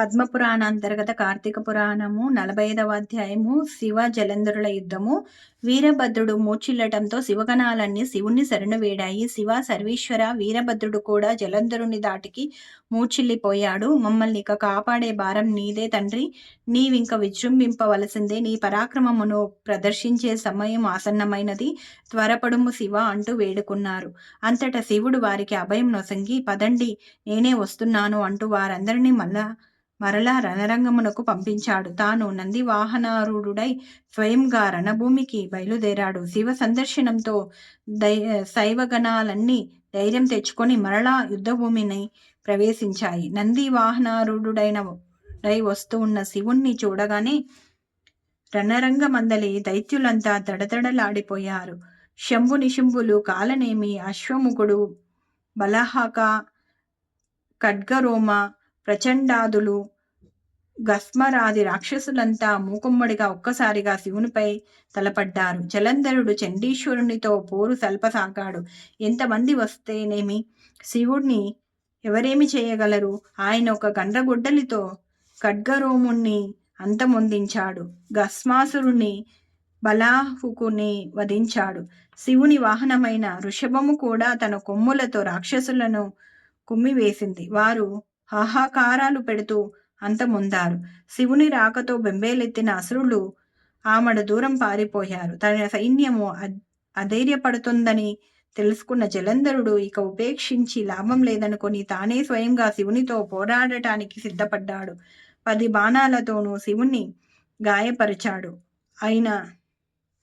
పద్మపురాణ అంతర్గత కార్తీక పురాణము నలభై ఐదవ అధ్యాయము శివ జలంధరుల యుద్ధము. వీరభద్రుడు మూర్చిల్లటంతో శివగణాలన్నీ శివుణ్ణి శరణు వేడాయి. శివ సర్వేశ్వర వీరభద్రుడు కూడా జలంధరుని దాటికి మూర్చిల్లిపోయాడు మమ్మల్ని ఇక కాపాడే భారం నీదే తండ్రి. నీవింక విజృంభింపవలసిందే. నీ పరాక్రమమును ప్రదర్శించే సమయం ఆసన్నమైనది. త్వరపడుము శివ అంటూ వేడుకున్నారు. అంతటా శివుడు వారికి అభయం నొసంగి పదండి నేనే వస్తున్నాను అంటూ వారందరినీ మళ్ళా మరలా రణరంగమునకు పంపించాడు. తాను నంది వాహనారుడై స్వయంగా రణభూమికి బయలుదేరాడు. శివ సందర్శనంతో దై శైవగణాలన్నీ ధైర్యం తెచ్చుకొని మరలా యుద్ధభూమిని ప్రవేశించాయి. నంది వాహనారూఢుడైన డై వస్తూ ఉన్న శివుణ్ణి చూడగానే రణరంగమందలి దైత్యులంతా దడదడలాడిపోయారు శంభు నిశుంభులు కాలనేమి అశ్వముఖుడు బలహాక ఖడ్గరోమ ప్రచండాదులు గస్మరాది రాక్షసులంతా మూకుమ్మడిగా ఒక్కసారిగా శివునిపై తలపడ్డారు. జలంధరుడు చండీశ్వరునితో పోరు సల్పసాగాడు ఎంతమంది వస్తేనేమి? శివుణ్ణి ఎవరేమి చేయగలరు? ఆయన ఒక గండ్రగుడ్డలితో ఖడ్గరోముణ్ణి అంతమొందించాడు. గస్మాసురుణ్ణి బలాహుకుని వధించాడు. శివుని వాహనమైన వృషభము కూడా తన కొమ్ములతో రాక్షసులను కుమ్మివేసింది. వారు హాహాకారాలు పెడుతూ అంతముందారు. శివుని రాకతో బెంబేలెత్తిన అసురులు ఆమెడ దూరం పారిపోయారు. తన సైన్యము అధైర్యపడుతుందని తెలుసుకున్న జలంధరుడు ఇక ఉపేక్షించి లాభం లేదనుకొని తానే స్వయంగా శివునితో పోరాడటానికి సిద్ధపడ్డాడు. పది బాణాలతోనూ శివుణ్ణి గాయపరిచాడు. అయినా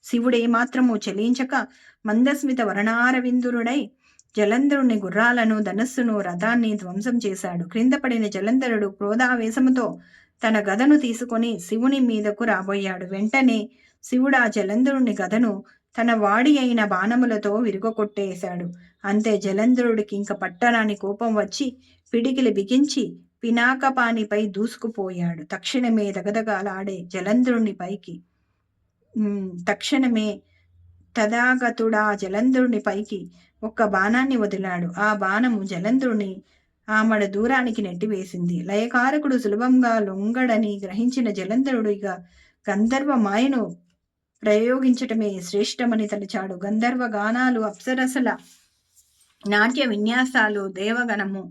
శివుడేమాత్రము చెలించక మందస్మిత వరణారవిందురుడై జలంధరుని గుర్రాలను ధనస్సును రథాన్ని ధ్వంసం చేశాడు. క్రింద పడిన జలంధరుడు క్రోధావేశముతో తన గదను తీసుకొని శివుని మీదకు రాబోయాడు. వెంటనే శివుడు ఆ జలంధరుని గదను తన వాడి అయిన బాణములతో విరుగొట్టేశాడు. అంతే జలంధరుడికి ఇంక పట్టరాని కోపం వచ్చి పిడికిలి బిగించి పినాకపానిపై దూసుకుపోయాడు. తక్షణమే దగదగాలాడే జలంధరుని పైకి తక్షణమే తదాగతుడా జలంధరుని పైకి ఒక్క బాణాన్ని వదిలాడు. ఆ బాణము జలంధరుని ఆమడ దూరానికి నెట్టివేసింది. లయకారకుడు సులభంగా లొంగడని గ్రహించిన జలంధరుడిగా గంధర్వ మాయను ప్రయోగించటమే శ్రేష్టమని తలచాడు. గంధర్వ గానాలు అప్సరసల నాట్య విన్యాసాలు దేవగణము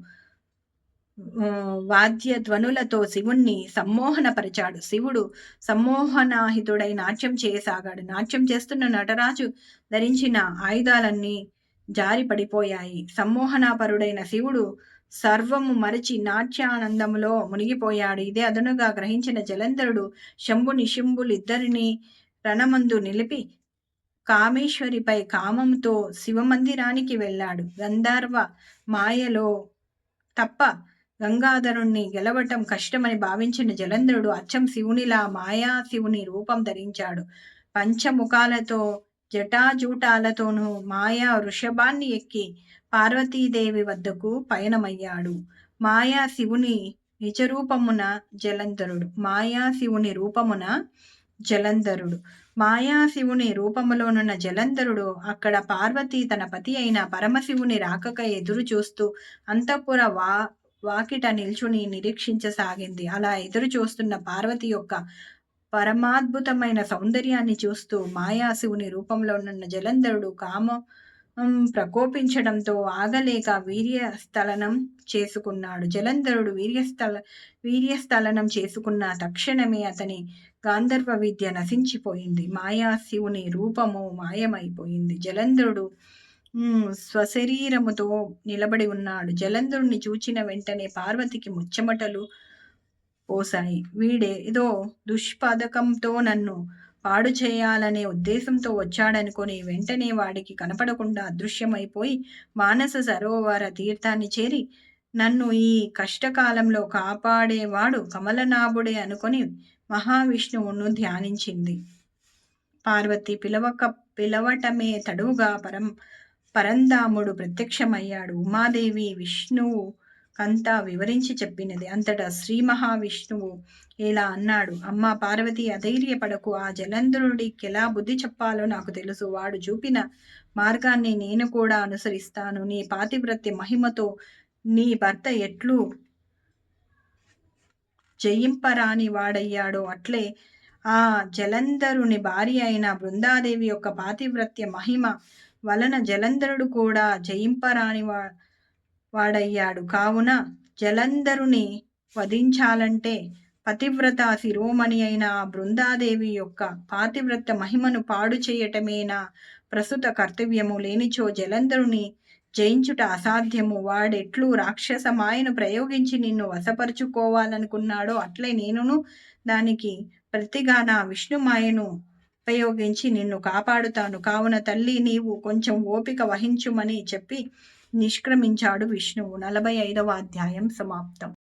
వాద్య ధ్వనులతో శివుణ్ణి సమ్మోహనపరిచాడు. శివుడు సమ్మోహనాహితుడై నాట్యం చేయసాగాడు. నాట్యం చేస్తున్న నటరాజు ధరించిన ఆయుధాలన్నీ జారి పడిపోయాయి సమ్మోహనాపరుడైన శివుడు సర్వము మరచి నాట్యానందములో మునిగిపోయాడు. ఇదే అదనుగా గ్రహించిన జలంధరుడు శంభుని శంభులిద్దరిని రణమందు నిలిపి కామేశ్వరిపై కామంతో శివమందిరానికి వెళ్ళాడు. గంధర్వ మాయలో తప్ప గంగాధరుణ్ణి గెలవటం కష్టమని భావించిన జలంధరుడు అచ్చం శివునిలా మాయా శివుని రూపం ధరించాడు. పంచముఖాలతో జటాజూటాలతోనూ మాయా వృషభాన్ని ఎక్కి పార్వతీదేవి వద్దకు పయనమయ్యాడు. మాయా శివుని నిజరూపమున జలంధరుడు మాయా శివుని రూపమున జలంధరుడు. మాయా శివుని రూపములోనున్న జలంధరుడు అక్కడ పార్వతి తన పతి అయిన పరమశివుని రాకక ఎదురు చూస్తూ అంతఃపుర వా వాకిట నిల్చుని నిరీక్షించసాగింది. అలా ఎదురు చూస్తున్న పార్వతి యొక్క పరమాద్భుతమైన సౌందర్యాన్ని చూస్తూ మాయాశివుని రూపంలో ఉన్న జలంధరుడు కామ ప్రకోపించడంతో ఆగలేక వీర్యస్థలనం చేసుకున్నాడు. జలంధరుడు వీర్యస్థల వీర్యస్థలనం చేసుకున్న తక్షణమే అతని గాంధర్వ విద్య నశించిపోయింది. మాయాశివుని రూపము మాయమైపోయింది. జలంధరుడు స్వశరీరముతో నిలబడి ఉన్నాడు. జలంధరుణ్ణి చూచిన వెంటనే పార్వతికి ముచ్చమటలు పోసాయి. వీడే ఏదో దుష్పథకంతో నన్ను పాడు చేయాలనే ఉద్దేశంతో వచ్చాడనుకొని వెంటనే వాడికి కనపడకుండా అదృశ్యమైపోయి మానస సరోవర తీర్థాన్ని చేరి నన్ను ఈ కష్టకాలంలో కాపాడేవాడు కమలనాభుడే అనుకొని మహావిష్ణువును ధ్యానించింది. పార్వతి పిలవక పిలవటమే తడువుగా పరం పరంధాముడు ప్రత్యక్షమయ్యాడు. ఉమాదేవి విష్ణువు కంతా వివరించి చెప్పినది. అంతటా శ్రీ మహావిష్ణువు ఇలా అన్నాడు. అమ్మ పార్వతి అధైర్యపడకు. ఆ జలంధరుడికి ఎలా బుద్ధి చెప్పాలో నాకు తెలుసు. వాడు చూపిన మార్గాన్ని నేను కూడా అనుసరిస్తాను. నీ పాతివ్రత్య మహిమతో నీ భర్త ఎట్లు జయింపరాని వాడయ్యాడో అట్లే ఆ జలంధరుని భార్య అయిన బృందాదేవి యొక్క పాతివ్రత్య మహిమ వలన జలంధరుడు కూడా జయింపరాని వా వాడయ్యాడు. కావున జలంధరుని వధించాలంటే పతివ్రత శిరోమణి అయిన ఆ బృందాదేవి యొక్క పాతివ్రత మహిమను పాడు చేయటమేనా ప్రస్తుత కర్తవ్యము. లేనిచో జలంధరుని జయించుట అసాధ్యము. వాడెట్లు రాక్షస మాయను ప్రయోగించి నిన్ను వశపరుచుకోవాలనుకున్నాడో అట్లే నేనును దానికి ప్రతిగా నా విష్ణుమాయను ఉపయోగించి నిన్ను కాపాడుతాను. కావున తల్లి నీవు కొంచెం ఓపిక వహించుమని చెప్పి నిష్క్రమించాడు విష్ణువు. నలభై ఐదవ అధ్యాయం సమాప్తం.